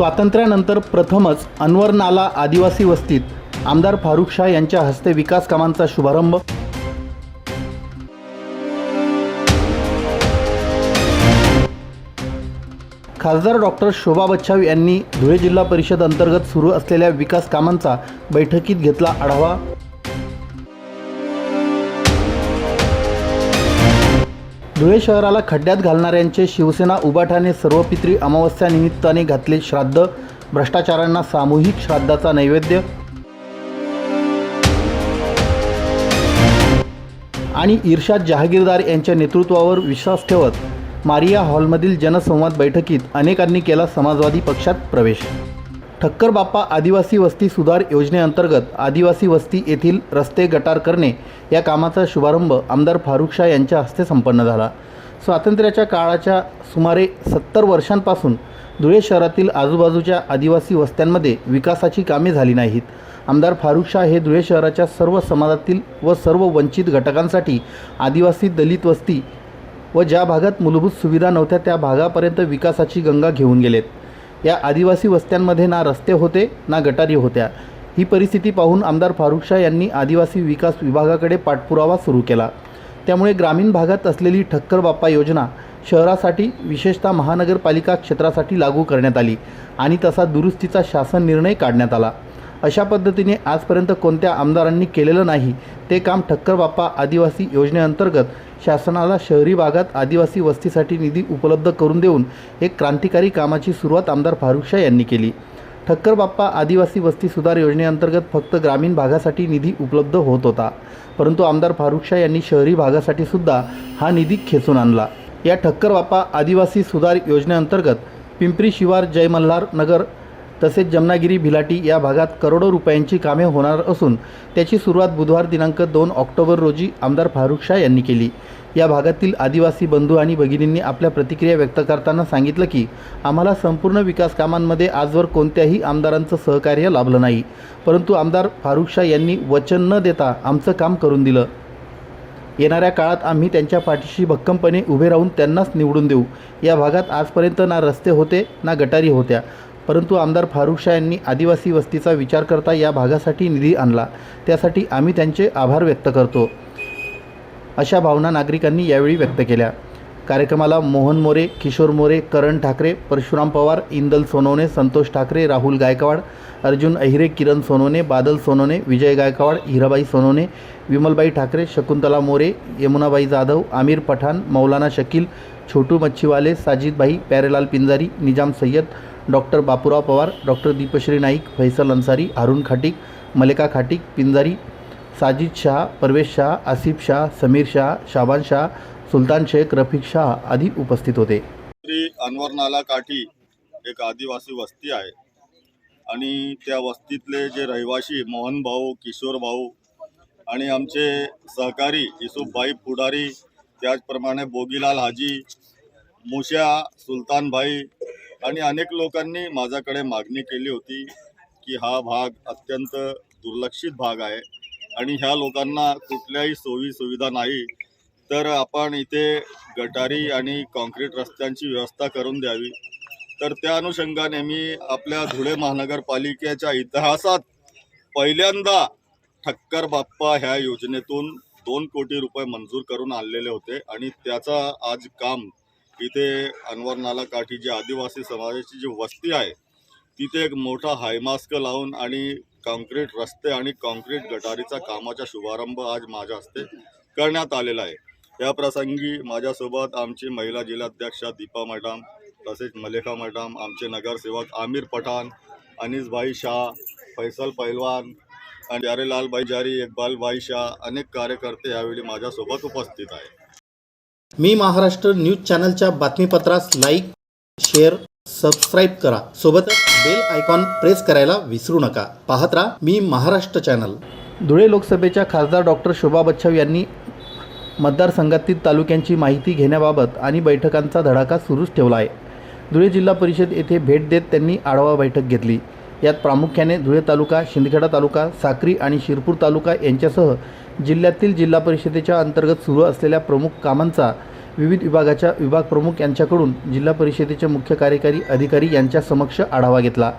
स्वातंत्र्यानंतर प्रथमच अनवर नाला आदिवासी वस्तीत आमदार फारुख शाह यांच्या हस्ते विकास कामांचा शुभारंभ. खासदार डॉक्टर शोभा बच्छाव यांनी धुळे जिल्हा परिषद अंतर्गत सुरू असलेल्या विकास कामांचा बैठकीत घेतला आढावा. धुळे शहराला खड्ड्यात घालणाऱ्यांचे शिवसेना उबाठाने सर्वपित्री अमावस्या निमित्ताने घातले श्राद्ध. भ्रष्टाचारांना सामूहिक श्राद्धाचा नैवेद्य. आणि इर्शाद जहागीरदार यांच्या नेतृत्वावर विश्वास ठेवत मारिया हॉलमधील जनसंवाद बैठकीत अनेकांनी केला समाजवादी पक्षात प्रवेश. ठक्कर बाप्पा आदिवासी वस्ती सुधार योजनेअंतर्गत आदिवासी वस्ती येथील रस्ते गटार करणे या कामाचा शुभारंभ आमदार फारुख शाह यांच्या हस्ते संपन्न झाला. स्वातंत्र्याच्या काळाच्या सुमारे सत्तर वर्षांपासून धुळे शहरातील आजूबाजूच्या आदिवासी वस्त्यांमध्ये विकासाची कामे झाली नाहीत. आमदार फारुख शाह हे धुळे शहराच्या सर्व समाजातील व सर्व वंचित घटकांसाठी आदिवासी दलित वस्ती व ज्या भागात मूलभूत सुविधा नव्हत्या त्या भागापर्यंत विकासाची गंगा घेऊन गेलेत. या आदिवासी वस्त्यांमध्ये ना रस्ते होते ना गटारी होत्या. ही परिस्थिती पाहून आमदार फारुख शाह यांनी आदिवासी विकास विभागाकडे पाठपुरावा सुरू केला. त्यामुळे ग्रामीण भागात असलेली ठक्कर बाप्पा योजना शहरासाठी विशेषतः महानगरपालिका क्षेत्रासाठी लागू करण्यात आली आणि तसा दुरुस्तीचा शासन निर्णय काढण्यात आला. अशा पद्धतीने आजपर्यंत कोणत्या आमदारांनी केलेलं नाही ते काम ठक्कर बाप्पा आदिवासी योजनेअंतर्गत शासनाला शहरी भागात आदिवासी वस्तीसाठी निधी उपलब्ध करून देऊन एक क्रांतिकारी कामाची सुरुवात आमदार फारुख शाह यांनी केली. ठक्कर बाप्पा आदिवासी वस्ती सुधार योजनेअंतर्गत फक्त ग्रामीण भागासाठी निधी उपलब्ध होत होता परंतु आमदार फारुख शाह यांनी शहरी भागासाठी सुद्धा हा निधी खेचून आणला. या ठक्कर बाप्पा आदिवासी सुधार योजनेअंतर्गत पिंपरी शिवार जयमल्हार नगर तसेच जमनागिरी भिलाटी या भागात करोडो रुपयांची कामे होणार असून त्याची सुरुवात बुधवार दिनांक दोन ऑक्टोबर रोजी आमदार फारुख शाह यांनी केली. या भागातील आदिवासी बंधू आणि भगिनींनी आपल्या प्रतिक्रिया व्यक्त करताना सांगितलं की आम्हाला संपूर्ण विकास कामांमध्ये आजवर कोणत्याही आमदारांचं सहकार्य लाभलं नाही. परंतु आमदार फारुख शाह यांनी वचन न देता आमचं काम करून दिलं. येणाऱ्या काळात आम्ही त्यांच्या पाठीशी भक्कमपणे उभे राहून त्यांनाच निवडून देऊ. या भागात आजपर्यंत ना रस्ते होते ना गटारी होत्या. परंतु आमदार फारुख शाह यांनी आदिवासी वस्तीचा विचार करता या भागासाठी निधी आणला. त्यासाठी आम्ही त्यांचे आभार व्यक्त करतो. अशा भावना नागरिकांनी यावेळी व्यक्त केल्या. कार्यक्रमाला मोहन मोरे किशोर मोरे करण ठाकरे परशुराम पवार इंदल सोनवणे संतोष ठाकरे राहुल गायकवाड अर्जुन अहिरे किरण सोनवणे बादल सोनवणे विजय गायकवाड हिराबाई सोनवणे विमलबाई ठाकरे शकुंतला मोरे यमुनाबाई जाधव आमिर पठाण मौलाना शकील छोटू मच्छीवाले साजिदभाई प्यारेलाल पिंजारी निजाम सय्यद डॉक्टर बापूराव पवार डॉक्टर दीपश्री नाईक फैसल अन्सारी अरुण खाटिक मलिका खाटिक पिंजारी साजिद शाह परवेश शाह आसिफ शाह समीर शाह शाबान शाह सुलतान शेख रफिक शाह आदी उपस्थित होते. श्री अनवर नाला काठी एक आदिवासी वस्ती आहे. आणि त्या वस्तीतले जे रहिवाशी मोहन भाऊ किशोर भाऊ आणि आमचे सहकारी युसुफभाई पुढारी त्याचप्रमाणे बोगीलाल हाजी मुशा सुलतानभाई आणि अनेक लोकांनी माझ्याकडे मागणी केली होती की हा भाग अत्यंत दुर्लक्षित भाग आहे. आणि ह्या लोकांना कुठल्याही सोयी सुविधा नाही तर आपण इथे गटारी आणि कॉन्क्रीट रस्त्यांची व्यवस्था करून द्यावी. तर त्या अनुषंगाने मी आपल्या धुळे महानगरपालिकेच्या इतिहासात पहिल्यांदा ठक्कर बाप्पा ह्या योजनेतून दोन कोटी रुपये मंजूर करून आणलेले होते. आणि त्याचा आज काम इथे अनवर नाला काठी जी आदिवासी समाजाची जी वस्ती आहे तिथे एक मोठा हायमास्क लावून आणि कॉन्क्रीट रस्ते आणि कॉन्क्रीट गटारीचा कामाचा शुभारंभ आज माझ्या हस्ते करण्यात आलेला आहे. या प्रसंगी माझ्यासोबत आमची महिला जिल्हाध्यक्षा दीपा मॅडम तसेच मलेखा मॅडम आमचे नगरसेवक आमिर पठाण अनिसभाई शाह फैसल पैलवान आणि प्यारेलाल भाई जारी इकबाल भाई शाह अनेक कार्यकर्ते यावेळी माझ्यासोबत उपस्थित आहेत. मी महाराष्ट्र न्यूज चॅनलच्या बातमीपत्रास लाईक शेअर सबस्क्राईब करा. सोबतच बेल आयकॉन प्रेस करायला विसरू नका. पाहत राहा मी महाराष्ट्र चॅनल. धुळे लोकसभेच्या खासदार डॉक्टर शोभा बच्छाव यांनी मतदारसंघातील तालुक्यांची माहिती घेण्याबाबत आणि बैठकांचा धडाका सुरूच ठेवला आहे. धुळे जिल्हा परिषद येथे भेट देत त्यांनी आढावा बैठक घेतली. यात प्रामुख्याने धुळे तालुका शिंदखेडा तालुका साक्री आणि शिरपूर तालुका यांच्यासह जिल्ह्यातील जिल्हा परिषदेच्या अंतर्गत सुरू असलेल्या प्रमुख कामांचा विविध विभागाच्या विभाग प्रमुख यांच्याकडून जिल्हा परिषदेचे मुख्य कार्यकारी अधिकारी यांच्या समक्ष आढावा घेतला.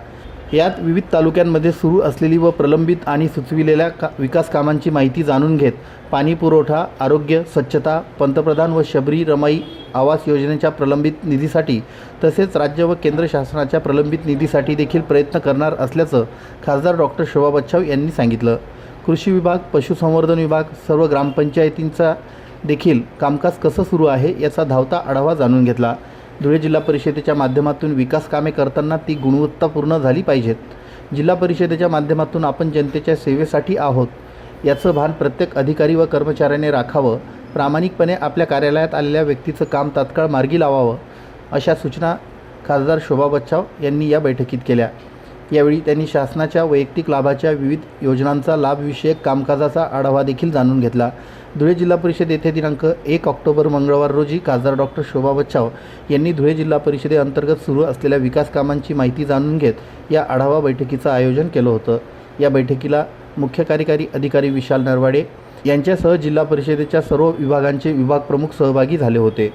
यात विविध तालुक्यांमध्ये सुरू असलेली व प्रलंबित आणि सुचविलेल्या का विकास कामांची माहिती जाणून घेत पाणी पुरवठा आरोग्य स्वच्छता पंतप्रधान व शबरी रमाई आवास योजनेच्या प्रलंबित निधीसाठी तसेच राज्य व केंद्र शासनाच्या प्रलंबित निधीसाठी देखील प्रयत्न करणार असल्याचं खासदार डॉक्टर शोभा बच्छाव यांनी सांगितलं. कृषी विभाग पशुसंवर्धन विभाग सर्व ग्रामपंचायतींचा देखील कामकाज कसं सुरू आहे याचा धावता आढावा जाणून घेतला. धुळे जिल्हा परिषदेच्या माध्यमातून विकास कामे करताना ती गुणवत्तापूर्ण झाली पाहिजेत. जिल्हा परिषदेच्या माध्यमातून आपण जनतेच्या सेवेसाठी आहोत. याचं भान प्रत्येक अधिकारी व कर्मचाऱ्याने राखावं. प्रामाणिकपणे आपल्या कार्यालयात आलेल्या व्यक्तीचं काम तात्काळ मार्गी लावावं अशा सूचना खासदार शोभा बच्चाव यांनी या बैठकीत केल्या. यावेळी त्यांनी शासनाच्या वैयक्तिक लाभाच्या विविध योजनांचा लाभविषयक कामकाजाचा आढावा देखील जाणून घेतला. धुळे जिल्हा परिषद येथे दिनांक एक ऑक्टोबर मंगळवार रोजी खासदार डॉक्टर शोभा बच्चाव यांनी धुळे जिल्हा परिषदेअंतर्गत सुरू असलेल्या विकास कामांची माहिती जाणून घेत या आढावा बैठकीचं आयोजन केलं होतं. या बैठकीला मुख्य कार्यकारी अधिकारी विशाल नरवाडे यांच्यासह जिल्हा परिषदेच्या सर्व विभागांचे विभाग प्रमुख सहभागी झाले होते.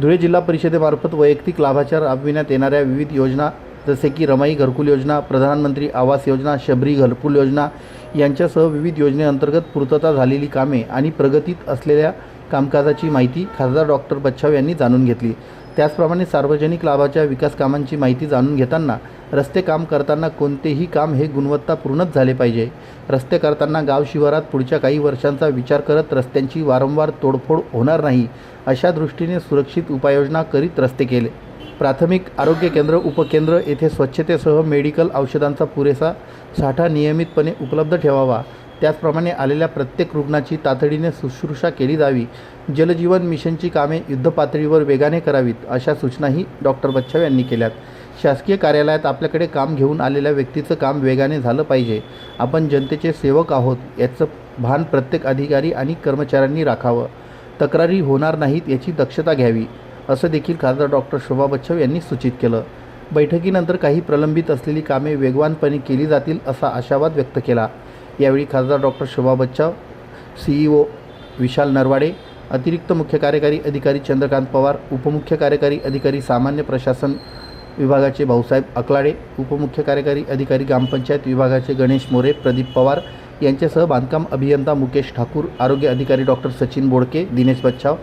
धुळे जिल्हा परिषदेमार्फत वैयक्तिक लाभाच्या राबविण्यात येणाऱ्या विविध योजना जसे की रमाई घरकुल योजना प्रधानमंत्री आवास योजना शबरी घरकुल योजना यांच्यासह विविध योजनेअंतर्गत पूर्तता झालेली कामे आणि प्रगतीत असलेल्या कामकाजाची माहिती खासदार डॉक्टर बच्छाव यांनी जाणून घेतली. त्याचप्रमाणे सार्वजनिक लाभाच्या विकास कामांची माहिती जाणून घेताना रस्ते काम करताना कोणतेही काम हे गुणवत्तापूर्णच झाले पाहिजे. रस्ते करताना गाव शिवारात पुढच्या काही वर्षांचा विचार करत रस्त्यांची वारंवार तोडफोड होणार नाही अशा दृष्टीने सुरक्षित उपाययोजना करीत रस्ते केले. प्राथमिक आरोग्य केंद्र उपकेंद्र येथे स्वच्छतेसह मेडिकल औषधांचा पुरेसा साठा नियमितपणे उपलब्ध ठेवावा. त्याचप्रमाणे आलेल्या प्रत्येक रुग्णाची तातडीने शुश्रूषा केली जावी. जलजीवन मिशनची कामे युद्धपातळीवर वेगाने करावीत अशा सूचनाही डॉक्टर बच्छाव यांनी केल्यात. शासकीय कार्यालयात आपल्याकडे काम घेऊन आलेल्या व्यक्तीचं काम वेगाने झालं पाहिजे. आपण जनतेचे सेवक आहोत याचं भान प्रत्येक अधिकारी आणि कर्मचाऱ्यांनी राखावं. तक्रारी होणार नाहीत याची दक्षता घ्यावी. असं देखील खासदार डॉक्टर शोभा बच्छव यांनी सूचित केलं. बैठकीनंतर काही प्रलंबित असलेली कामे वेगवानपणे केली जातील असा आशावाद व्यक्त केला. यावेळी खासदार डॉक्टर शोभा बच्छव सीईओ विशाल नरवाडे अतिरिक्त मुख्य कार्यकारी अधिकारी चंद्रकांत पवार उपमुख्य कार्यकारी अधिकारी सामान्य प्रशासन विभागाचे भाऊसाहेब अकलाडे उपमुख्य कार्यकारी अधिकारी ग्रामपंचायत विभागाचे गणेश मोरे प्रदीप पवार यांच्यासह बांधकाम अभियंता मुकेश ठाकूर आरोग्य अधिकारी डॉक्टर सचिन बोडके दिनेश बच्छाव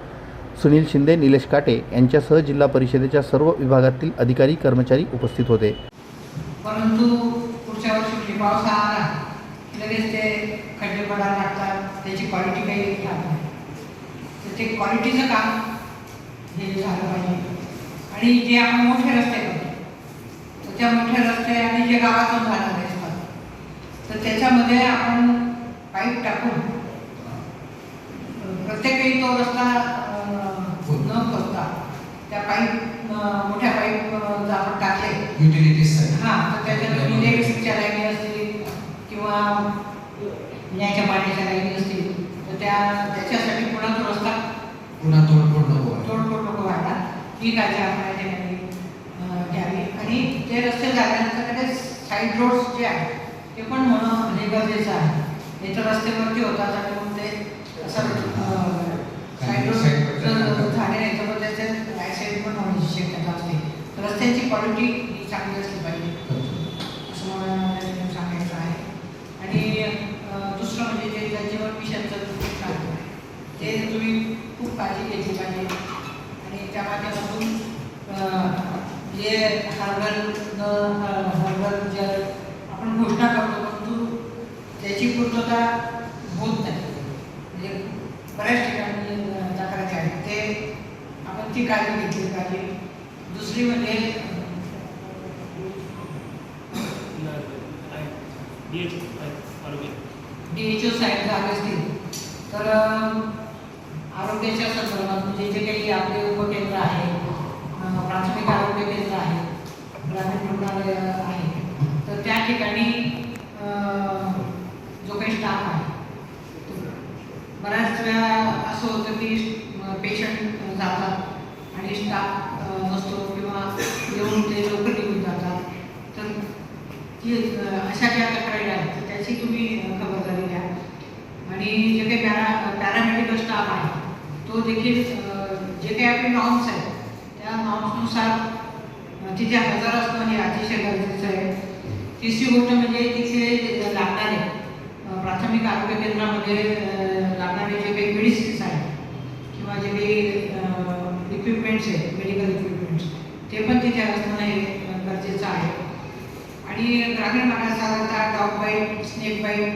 सुनील शिंदे निलेश काटे यांच्यासह जिल्हा परिषदेच्या सर्व विभागातील अधिकारी कर्मचारी उपस्थित होते. परंतु पुढच्या वर्षी म्हणजे पाऊस आला लगेच ते खड्डे पडायला लागतात त्याची क्वालिटी काही राहत नाही. तर ते क्वालिटीचं काम हे झालं पाहिजे. आणि जे आपण मोठे रस्ते करतो तर त्या मोठ्या रस्ते आणि जे गावातून जाणारे असतात तर त्याच्यामध्ये आपण पाईप टाकून प्रत्येकही तो रस्ता त्या पाईप मोठ्या पाईप आपण टाकले. युटिलिटीजसाठी हा तर त्याच्यात इलेक्ट्रिकच्या लाईनी असतील किंवा पिण्याच्या पाण्याच्या लाईनी असतील तर त्या त्याच्यासाठी पुन्हा तो रस्ता पुन्हा तोडफोड नको. तोडफोड नको व्हायला. ही काळजी आपण अं, घ्यावी. आणि ते रस्ते झाल्यानंतर त्याचे साईड रोड्स जे आहेत ते पण होणं हे गरजेचं आहे. हे तर रस्त्यावरती होतात आणि मग ते असं साईड रोड नाही ॲक्सिडेंट पण होण्याची शक्यता असते रस्त्याची क्वालिटी ही चांगली असली पाहिजे. असं मला सांगायचं आहे. आणि दुसरं म्हणजे जे जलजीवन मिशनचं तुम्ही सांगतो. ते तुम्ही खूप काळजी घेतली पाहिजे. आणि त्या माध्यमातून जे हर्बल हर्बल जल आपण घोषणा करतो परंतु त्याची पूर्तता होत नाही. म्हणजे बऱ्याच ठिकाणी तक्रारी आहेत. ते आपण ती काळजी घेतली पाहिजे. दुसरी म्हणजे अं, डी एच ओ साईड झाले असतील तर आरोग्याच्या संदर्भात म्हणजे जे काही आपले उपकेंद्र आहे प्राथमिक आरोग्य केंद्र आहे ग्रामीण रुग्णालय आहे तर त्या ठिकाणी जो काही स्टाफ आहे बऱ्याच वेळा असं होतं की पेशंट जातात. आणि स्टाफ नसतो किंवा येऊन ते लवकर निघून जातात. तर ती अशा ज्या तक्रारी आहेत तर त्याची तुम्ही खबरदारी घ्या. आणि जे काही पॅरा पॅरामेडिकल स्टाफ आहे तो देखील जे काही आपले नॉर्म्स आहेत त्या नॉर्म्सनुसार तिथे हजर असणं हे अतिशय गरजेचं आहे. तिसरी गोष्ट म्हणजे तिथे लागणारे प्राथमिक आरोग्य केंद्रामध्ये लागणारे जे काही मेडिसिन्स आहेत किंवा जे काही इक्विपमेंट्स आहेत मेडिकल इक्विपमेंट्स ते पण तिथे असणं हे गरजेचं आहे. आणि ग्रामीण भागात साधारणतः डॉग बाईट स्नेक बाईट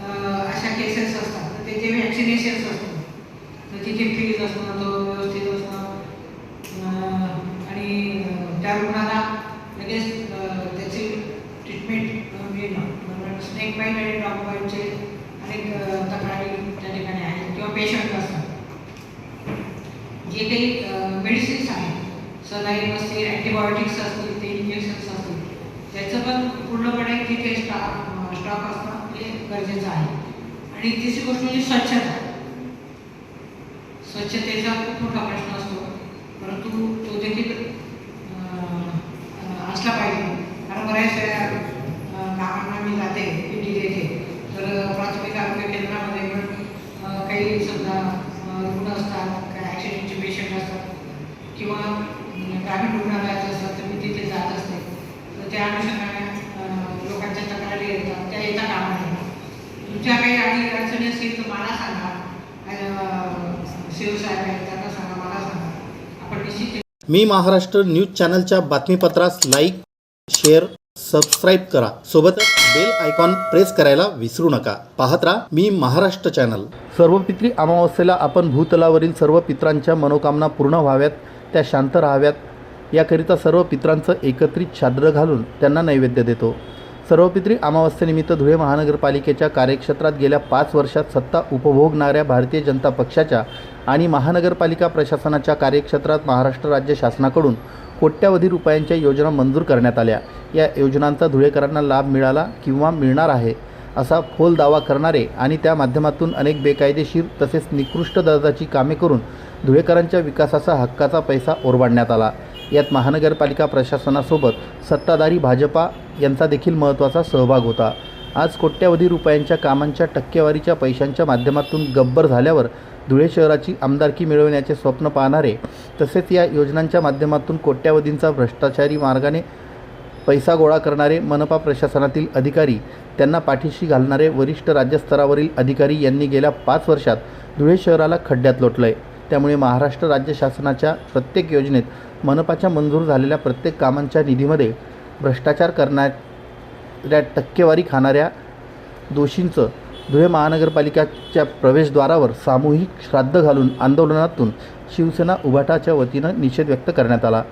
अशा केसेस असतात. तर ते जे व्हॅक्सिनेशन्स असतात तर तिथे फ्रीज असणं तो व्यवस्थित असणं आणि त्या रुग्णाला लगेच त्याची ट्रीटमेंट मिळणं. स्नेक बाईट आणि डॉग बाईटचे अनेक तक्रारी त्या ठिकाणी आहेत. किंवा पेशंट जे काही मेडिसिन्स आहेत. सलाईन असतील अँटीबायोटिक्स असतील ते इंजेक्शन्स असतील. त्याचं पण पूर्णपणे तिथे स्टॉक स्टॉक असणं हे गरजेचं आहे. आणि तिसरी गोष्ट म्हणजे स्वच्छता. स्वच्छतेचा खूप मोठा प्रश्न असतो. परंतु तो देखील अं, अं, असला पाहिजे कारण बऱ्याच वेळा अं, गावांना मी जाते भेटी देते तर प्राथमिक आरोग्य केंद्रामध्ये पण अं, काही समजा अं, रुग्ण असतात काही ॲक्सिडेंटचे पेशंट असतात किंवा अं, ग्रामीण रुग्णालयात असतात तर मी तिथे जात असते तर त्या अनुषंगाने अं, लोकांच्या तक्रारी येतात त्या येता कामा नये तुमच्या काही अडी अडचणी असतील तर मला सांगा अं, शिवसाहेब आहेत त्यांना सांगा मला सांगा आपण निश्चित मी महाराष्ट्र न्यूज चॅनलच्या बातमीपत्रास लाईक शेअर सबस्क्राईब करा. सोबतच बेल आयकॉन प्रेस करायला विसरू नका. पाहत राहा मी महाराष्ट्र चॅनल. सर्व पित्री अमावस्येला आपण भूतलावरील सर्व पित्रांच्या मनोकामना पूर्ण व्हाव्यात त्या शांत राहाव्यात. याकरिता सर्व पित्रांचं एकत्रित छाद्र घालून त्यांना नैवेद्य देतो. सर्व पित्री अमावस्येनिमित्त धुळे महानगरपालिकेच्या कार्यक्षेत्रात गेल्या पाच वर्षात सत्ता उपभोगणाऱ्या भारतीय जनता पक्षाच्या आणि महानगरपालिका प्रशासनाच्या कार्यक्षेत्रात महाराष्ट्र राज्य शासनाकडून कोट्यावधी रुपयांच्या योजना मंजूर करण्यात आल्या. या योजनांचा धुळेकरांना लाभ मिळाला किंवा मिळणार आहे असा फोल दावा करणारे आणि त्या माध्यमातून अनेक बेकायदेशीर तसेच निकृष्ट दर्जाची कामे करून धुळेकरांच्या विकासाचा हक्काचा पैसा ओरबाडण्यात आला. यात महानगरपालिका प्रशासनासोबत सत्ताधारी भाजपा यांचा देखील महत्त्वाचा सहभाग होता. आज कोट्यवधी रुपयांच्या कामांच्या टक्केवारीच्या पैशांच्या माध्यमातून गब्बर झाल्यावर धुळे शहराची आमदारकी मिळवण्याचे स्वप्न पाहणारे तसेच या योजनांच्या माध्यमातून कोट्यावधींचा भ्रष्टाचारी मार्गाने पैसा गोळा करणारे मनपा प्रशासनातील अधिकारी त्यांना पाठीशी घालणारे वरिष्ठ राज्यस्तरावरील अधिकारी यांनी गेल्या पाच वर्षात धुळे शहराला खड्ड्यात लोटलं आहे त्यामुळे महाराष्ट्र राज्य शासनाच्या प्रत्येक योजनेत मनपाच्या मंजूर झालेल्या प्रत्येक कामांच्या निधीमध्ये भ्रष्टाचार करण्यात त्या टक्केवारी खाणाऱ्या दोषींचं धुळे महानगरपालिकाच्या प्रवेशद्वारावर सामूहिक श्राद्ध घालून आंदोलनातून शिवसेना उभाटाच्या वतीनं निषेध व्यक्त करण्यात आला.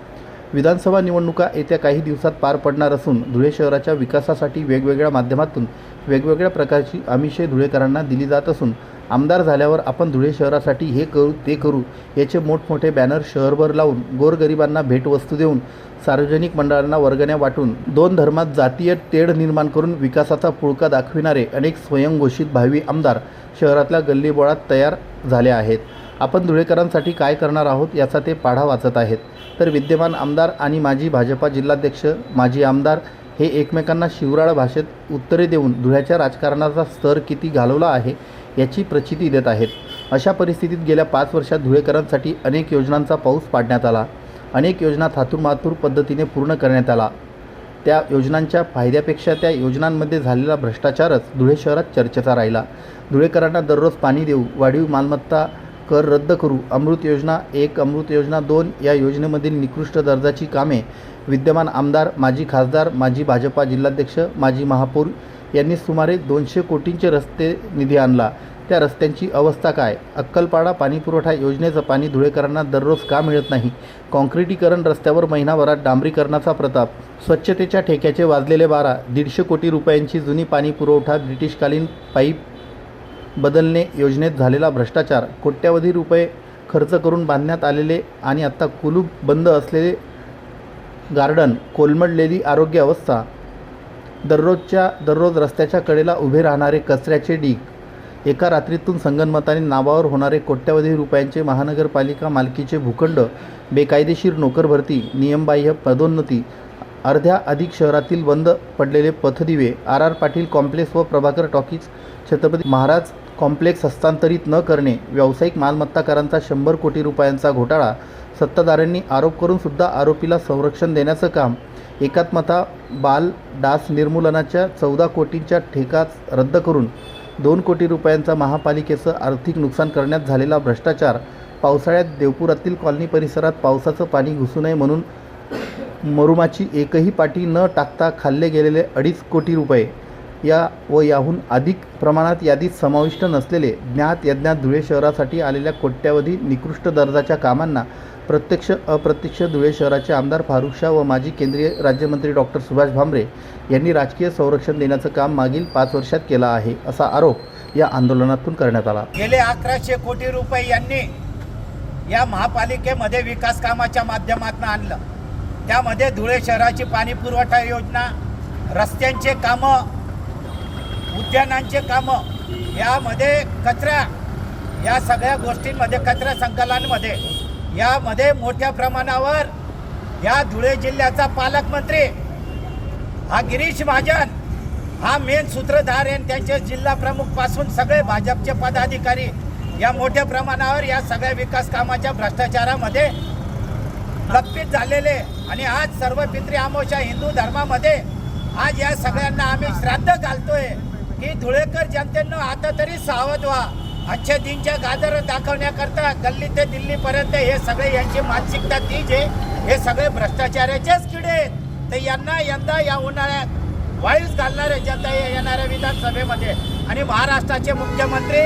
विधानसभा निवडणुका येत्या काही दिवसात पार पडणार असून धुळे शहराच्या विकासासाठी वेगवेगळ्या माध्यमातून वेगवेगळ्या प्रकारची आमिषे धुळेकरांना दिली जात असून आमदार झाल्यावर आपण धुळे शहरासाठी हे करू ते करू याचे मोठमोठे बॅनर शहरभर लावून गोरगरिबांना भेटवस्तू देऊन सार्वजनिक मंडळांना वर्गण्या वाटून दोन धर्मात जातीय तेढ निर्माण करून विकासाचा पुळका दाखविणारे अनेक स्वयंघोषित भावी आमदार शहरातल्या गल्लीबोळात तयार झाले आहेत. आपण धुळेकरांसाठी काय करणार आहोत याचा ते पाढा वाचत आहेत. तर विद्यमान आमदार आणि माजी भाजपा जिल्हाध्यक्ष माजी आमदार हे एकमेकांना शिवराळ भाषेत उत्तरे देऊन धुळ्याच्या राजकारणाचा स्तर किती घालवला आहे याची प्रचिती देत आहेत. अशा परिस्थितीत गेल्या पाच वर्षात धुळेकरांसाठी अनेक योजनांचा पाऊस पाडण्यात आला. अनेक योजना थातूरमातूर पद्धतीने पूर्ण करण्यात आला. त्या योजनांच्या फायद्यापेक्षा त्या योजनांमध्ये झालेला भ्रष्टाचारच धुळे शहरात चर्चेचा राहिला. धुळेकरांना दररोज पाणी देऊ वाढीव मालमत्ता कर रद्द करू अमृत योजना एक अमृत योजना दोन या योजनेमधील निकृष्ट दर्जाची कामे विद्यमान आमदार माजी खासदार माजी भाजपा जिल्हाध्यक्ष माजी महापौर यांनी सुमारे दोनशे कोटींचे रस्ते निधी आणला. त्या रस्त्यांची अवस्था काय? अक्कलपाडा पाणीपुरवठा योजनेचं पाणी धुळेकरांना दररोज का मिळत नाही? काँक्रिटीकरण रस्त्यावर महिनाभरात डांबरीकरणाचा प्रताप स्वच्छतेच्या ठेक्याचे वाजलेले बारा दीडशे कोटी रुपयांची जुनी पाणी पुरवठा ब्रिटिशकालीन पाईप बदलणे योजनेत झालेला भ्रष्टाचार कोट्यावधी रुपये खर्च करून बांधण्यात आलेले आणि आत्ता कुलूप बंद असलेले गार्डन कोलमडलेली आरोग्य अवस्था दररोजच्या दररोज रस्त्याच्या कडेला उभे राहणारे कचऱ्याचे ढीग एका रात्रीतून संगनमताने नावावर होणारे कोट्यावधी रुपयांचे महानगरपालिका मालकीचे भूखंड बेकायदेशीर नोकर भरती नियमबाह्य पदोन्नती अर्ध्या अधिक शहरातील बंद पडलेले पथदिवे आर आर पाटील कॉम्प्लेक्स व प्रभाकर टॉकीज छत्रपती महाराज कॉम्प्लेक्स हस्तांतरित न करणे व्यावसायिक मालमत्ताकारांचा शंभर कोटी रुपयांचा घोटाळा सत्ताधाऱ्यांनी आरोप करून सुद्धा आरोपीला संरक्षण देण्याचं काम एकात्मता बाल डास निर्मूलनाच्या चौदा कोटींच्या ठेकाच रद्द करून दोन कोटी रुपयांचा महापालिकेचं आर्थिक नुकसान करण्यात झालेला भ्रष्टाचार. पावसाळ्यात देवपुरातील कॉलनी परिसरात पावसाचं पाणी घुसू नये म्हणून मरुमाची एकही पाटी न टाकता खाल्ले गेलेले अडीच कोटी रुपये. या व याहून अधिक प्रमाणात यादीत समाविष्ट नसलेले ज्ञात यज्ञात धुळे शहरासाठी आलेल्या कोट्यावधी निकृष्ट दर्जाच्या कामांना प्रत्यक्ष अप्रत्यक्ष धुळे शहराचे आमदार फारुख शाह व माजी केंद्रीय राज्यमंत्री डॉक्टर सुभाष भामरे यांनी राजकीय संरक्षण देण्याचं काम मागील पाच वर्षात केलं आहे असा आरोप या आंदोलनातून करण्यात आला. गेले अकराशे कोटी रुपये यांनी या महापालिकेमध्ये विकास कामाच्या माध्यमातून आणलं. त्यामध्ये धुळे शहराची पाणी पुरवठा योजना रस्त्यांचे कामं उद्यानांचे कामं यामध्ये कचरा या सगळ्या गोष्टींमध्ये कचरा संकलनमध्ये यामध्ये मोठ्या प्रमाणावर या धुळे जिल्ह्याचा पालकमंत्री हा गिरीश महाजन हा मेन सूत्रधार आहे आणि त्यांचे जिल्हा प्रमुखपासून सगळे भाजपचे पदाधिकारी या मोठ्या प्रमाणावर या सगळ्या विकास कामाच्या भ्रष्टाचारामध्ये लपित झालेले आणि आज सर्व पित्री आमोशा हिंदू धर्मामध्ये आज या सगळ्यांना आम्ही श्राद्ध घालतोय की धुळेकर जनतेनं आता तरी सावध व्हा. आजच्या दिनच्या गाजर दाखवण्याकरता गल्ली ते दिल्लीपर्यंत हे सगळे यांची मानसिकता तीच आहे हे सगळे भ्रष्टाचाराचेच किडे आहेत. तर यांना यंदा या उन्हाळ्यात वाईस घालणारे जनता येणाऱ्या विधानसभेमध्ये. आणि महाराष्ट्राचे मुख्यमंत्री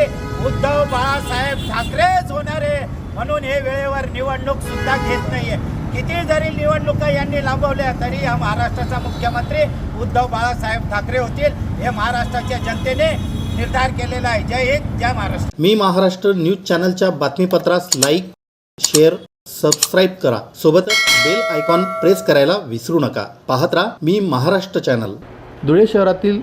उद्धव बाळासाहेब ठाकरेच होणारे म्हणून हे वेळेवर निवडणूक सुद्धा घेत नाहीये. किती जरी निवडणुका यांनी लांबवल्या तरी या महाराष्ट्राचा मुख्यमंत्री उद्धव बाळासाहेब ठाकरे होतील. हे महाराष्ट्राच्या जनतेने निर्धार केलेला आहे. जय हिंद जय महाराष्ट्र. मी महाराष्ट्र न्यूज चॅनलच्या बातमीपत्रास लाईक शेअर सबस्क्राईब करा. सोबतच बेल आयकॉन प्रेस करायला विसरू नका. पाहत राहा मी महाराष्ट्र चॅनल. धुळे शहरातील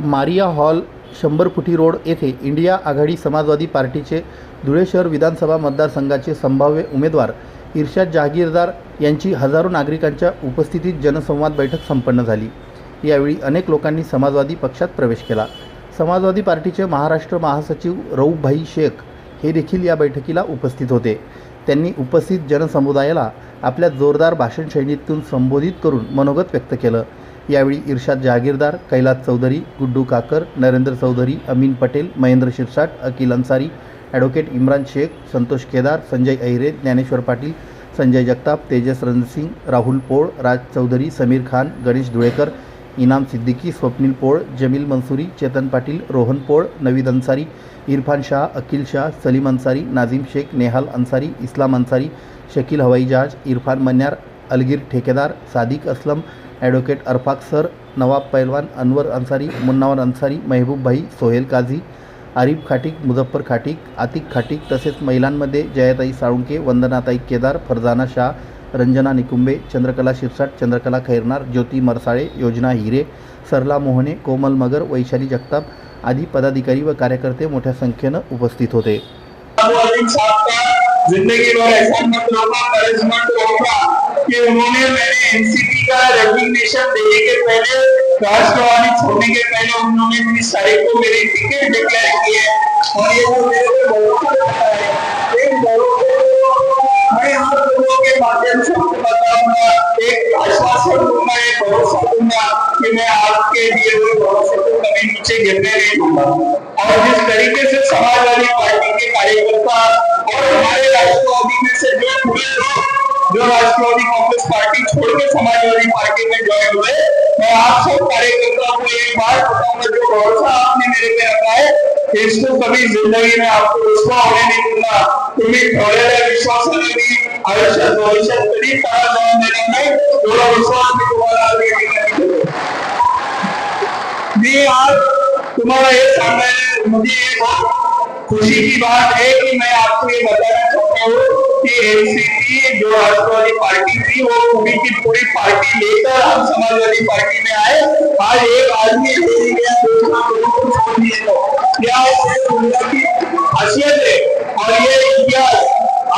मारिया हॉल शंभर फुटी रोड येथे इंडिया आघाडी समाजवादी पार्टीचे धुळे शहर विधानसभा मतदारसंघाचे संभाव्य उमेदवार इर्शाद जहागीरदार यांची हजारो नागरिकांच्या उपस्थितीत जनसंवाद बैठक संपन्न झाली. यावेळी अनेक लोकांनी समाजवादी पक्षात प्रवेश केला. समाजवादी पार्टीचे महाराष्ट्र महासचिव रऊफभाई शेख हे देखील या बैठकीला उपस्थित होते. त्यांनी उपस्थित जनसमुदायाला आपल्या जोरदार भाषणशैलीतून संबोधित करून मनोगत व्यक्त केलं. यावेळी इर्शाद जहागीरदार कैलास चौधरी गुड्डू काकर नरेंद्र चौधरी अमीन पटेल महेंद्र शिरसाट अकिल अन्सारी ॲडव्होकेट इम्रान शेख संतोष केदार संजय अहिरे ज्ञानेश्वर पाटील संजय जगताप तेजस रणसिंग राहुल पोळ राज चौधरी समीर खान गणेश धुळेकर इनाम सिद्दीकी स्वप्नील पोळ जमील मनसुरी चेतन पाटील रोहन पोळ नवीद अन्सारी इरफान शाह अकिल शाह सलीम अन्सारी नाझीम शेख नेहाल अन्सारी इस्लाम अन्सारी शकील हवाई जहाज इरफान मन्यार अलगीर ठेकेदार सादिक असलम ॲडव्होकेट अरफाक सर नवाब पैलवान अनवर अन्सारी मुन्नावर अन्सारी महबूब भाई सोहेल काझी आरिफ खाटिक मुझफ्फर खाटिक आतिक खाटिक तसेच महिलांमध्ये जयाताई साळुंके वंदनाताई केदार फरजाना शाह रंजना निकुंबे चंद्रकला शिरसाट चंद्रकला खैरनार ज्योती मरसाळे योजना हिरे सरला मोहने कोमल मगर वैशाली जगताप आदी पदाधिकारी व कार्यकर्ते मोठ्या संख्येनं उपस्थित होते. जिंदगी भर ऐसा मत कि उन्होंने मैंने एनसीपी का रेजिग्नेशन देने के पहले राष्ट्रवादी छोड़ने के पहले उन्होंने तारीख को मेरी टिकट डिक्लेयर की है और ये वो मेरे को मैं आप लोगों के माध्यम से बताऊँगा, एक आश्वासन दूँगा, एक भरोसा दूँगा कि मैं आपके लिए हुए भरोसे को कभी नीचे गिरने नहीं दूँगा। और जिस तरीके से समाजवादी पार्टी के कार्यकर्ता और हमारे राष्ट्रवादी में से जो पूरे लोग जो राष्ट्रवादी कांग्रेस पार्टी छोड़ के समाजवादी पार्टी में ज्वाइन हुए, मैं आप सब कार्यकर्ताओं को एक बात बताऊँगा जो भरोसा आपने मेरे पे रखा है इसको कभी ज़िंदगी में आपको रुसवा होने नहीं दूँगा तुम्ही ठेवलेल्या विश्वासाने आयुष्यात भविष्यात कधी तारा जाऊन देणार नाही एवढा विश्वास मी आज या ठिकाणी देतो. मैं आज तुम्हारा ये सामने मुझे ये बहुत खुशी की बात है कि मैं आपको ये बताना चाहता हूँ कि एनसीपी जो राष्ट्रवादी पार्टी थी, वो पूरी की पूरी पार्टी लेकर हम समाजवादी पार्टी में आए। आज एक आदमी तो खासियत है? और ये इतिहास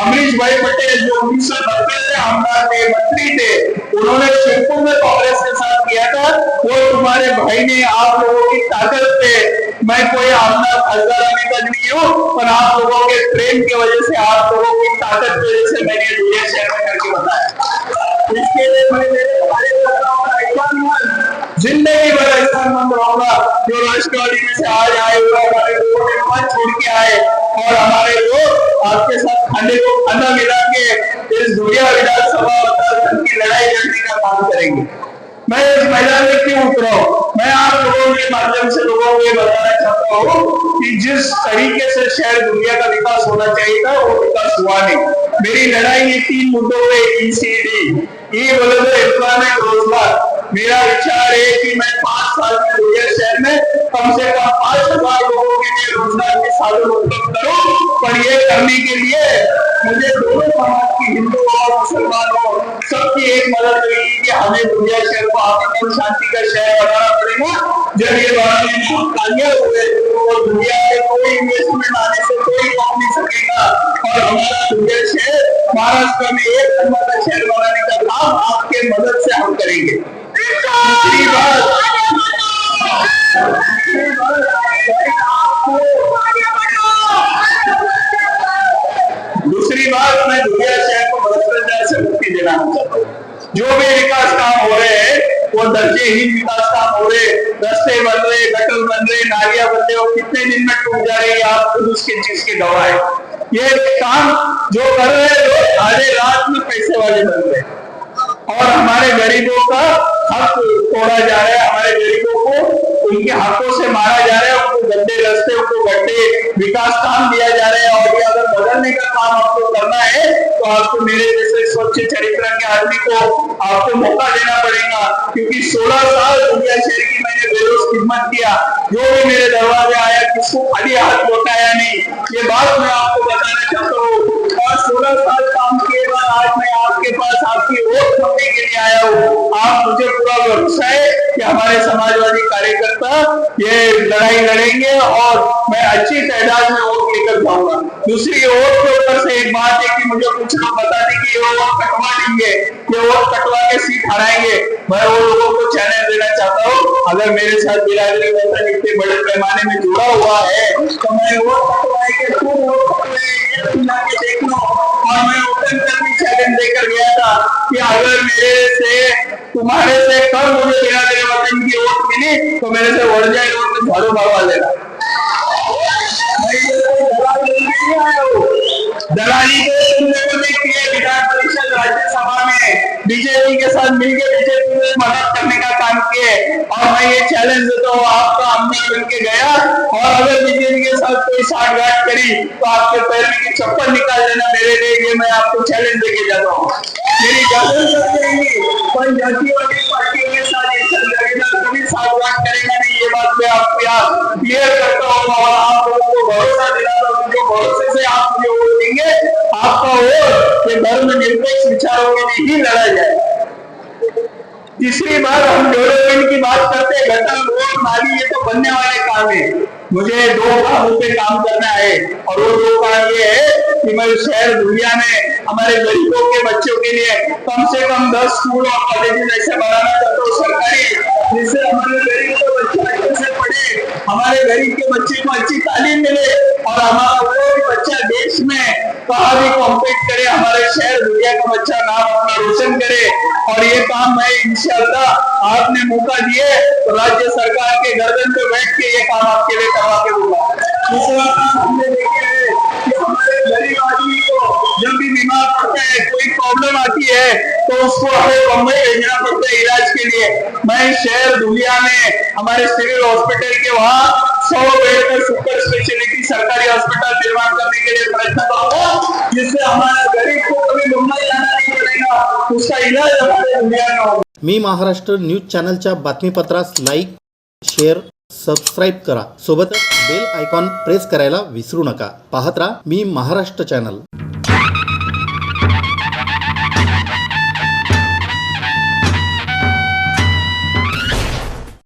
अमरीश भाई पटेल जो उन्नीस सौ नब्बे से आमदार थे, मंत्री थे, उन्होंने शिवपुर में कांग्रेस के साथ किया था। वो तुम्हारे भाई ने आप लोगों की ताकत पे मैं कोई आपका खासदार अभी नहीं हूँ, पर आप लोगों के प्रेम की वजह से आप लोगों की ताकत की वजह से मैंने ये में करके बताया। इसके लिए मैं ज़िंदगी भर एहसानमंद रहूँगा जो राष्ट्रवादी में से आज आए हुए हमारे लोगों ने मन छोड़ के आए और हमारे लोग आपके साथ खाने को खाना मिला के इस दुनिया विधानसभा की लड़ाई लड़ने का काम करेंगे। मैं इस मैदान में क्यों उतरा? मैं आप लोगों के माध्यम से लोगों को बताना चाहता हूँ कि जिस तरीके से शहर दुनिया का विकास होना चाहिए था, वो विकास हुआ नहीं। मेरी लड़ाई ये तीन मुद्दों पे ये बोले तो रोज़गार। मेरा विचार है कि मैं पाँच साल में दुनिया शहर में कम से कम पाँच हज़ार लोगों के लिए रोज़गार के साधन उपलब्ध करूँ। पर ये करने के लिए मुझे दोनों समाज की हिंदू और मुसलमानों सबकी एक मदद मिलेगी कि हमें दुनिया शहर को में शांति का शहर बनाना पड़ेगा। जब ये बनाने कामयाब हुए तो दुनिया में कोई इन्वेस्टमेंट आने से कोई रोक नहीं सकेगा। और हमारा दुनिया शहर महाराष्ट्र में एक नंबर का शहर बनाने का काम आपके मदद से हम करेंगे। दूसरी बात दूसरी बात मैं दुनिया शहर को भ्रष्टाचार से मुक्ति देना चाहता हूँ। जो भी विकास काम हो रहे हैं, वो दर्जेहीन विकास काम हो रहे रास्ते बन रहे गटर बन रहे नालियाँ बन रहे और कितने दिन में टूट जा रही है आप खुद उसके चीज़ के गवाह है ये काम जो कर रहे हैं, लोग आधे रात में पैसे वाले बन रहे और हमारे गरीबों का हक तोड़ा जा रहा है, हमारे गरीबों को उनके हाथों से मारा जा रहा है, उनको गंदे रास्ते, उनको गड्ढे विकास काम दिया जा रहा है, और ये अगर बदलने का काम आपको करना है तो आपको मेरे जैसे स्वच्छ चरित्र के आदमी को आपको मौका देना पड़ेगा, क्योंकि 16 साल दुनिया शहर की मैंने बेरोज खिदमत किया, जो भी मेरे दरवाजे आया, किसको खाली हाथ लौटाया नहीं, ये बात मैं आपको बताना चाहता हूँ। और सोलह साल काम किए बाद आज मैं आपके पास, आपकी वोट मांगने के लिए आया हूँ। आप मुझे पूरा भरोसा है कि हमारे समाजवादी कार्यकर्ता ये लड़ाई लड़ेंगे और मैं अच्छी तादाद में वोट लेकर जाऊँगा। दूसरी वोट के ऊपर से एक बात है कि मुझे कुछ लोग बता दें कि ये वोट कटवा लेंगे ये वोट कटवा के सीट हराएँगे। मैं वो लोगों को चैलेंज देना चाहता हूँ। अगर मेरे साथ बिरादरी वतन इतने बड़े पैमाने में जुड़ा हुआ है तो मैं चैलेंज देकर गया था अगर मेरे से, तुम्हारे से कम मुझे बिरादरी की वोट मिली तो मेरे से में झाड़ू भरवा दलाली के तुम लोगों ने किए विधान परिषद राज्यसभा में। बीजेपी के साथ मिलकर बीजेपी में मदद करने का काम किए। और मैं ये चैलेंज देता हूँ, आपका अम्मा बन के गया। और अगर बीजेपी के साथ कोई साठगांठ करी तो आपके पैर में की चप्पल निकाल देना मेरे लिए, ये मैं आपको चैलेंज देके जाता हूँ। मेरी गर्दन कर देंगी पर जातिवादी पार्टी के साथ ये चल लगेगा कभी साठगांठ करेगा नहीं? ये बात मैं आपको यहाँ क्लियर करता हूँ, और आप लोगों को भरोसा दिलाता हूँ जो भरोसे से आप मुझे वोट देंगे आपका वोट ये धर्म निरपेक्ष विचारों के लिए ही लड़ा जाए। तीसरी बार हम डेवलपमेंट की बात करते हैं गटर रोड नाली ये तो बनने वाले काम है। मुझे दो कामों पे काम करना है और वो दो काम ये है कि मैं शहर दुनिया में हमारे गरीबों के बच्चों के लिए कम से कम दस स्कूल और कॉलेजेस ऐसे बनाना चाहता हूँ सरकारी जिससे हमारे गरीबों के बच्चे हमारे गरीब के बच्चे को अच्छी तालीम मिले और हमारा भी बच्चा देश में कहा भी कॉम्पीट करे, हमारे शहर दुनिया का बच्चा नाम अपना रोशन करे और ये काम मैं इंशाल्लाह आपने मौका दिए तो राज्य सरकार के गर्दन पे बैठ के ये काम आपके लिए करवा के दूँगा। दूसरा काम हमने देखे है कि हमारे गरीब आदमी को जब भी प्रॉब्लम आती है तो उसको हमें बम्बई भेजना पड़ता है इलाज के लिए। मैं शहर दुनिया में हमारे सिविल हॉस्पिटल के वहाँ सौ बेड पर सुपर स्पेशलिटी सरकारी हॉस्पिटल निर्माण करने के लिए प्रयत्न करूंगा जिससे हमारा गरीब को कभी मुंबई जाना नहीं पड़ेगा। उसका इलाज हमारे दुनिया में होगा। मी महाराष्ट्र न्यूज चॅनलच्या बातमीपत्रास लाईक शेअर सबस्क्राईब करा. सोबतच बेल आयकॉन प्रेस करायला विसरू नका. पाहत राहा मी महाराष्ट्र चॅनल.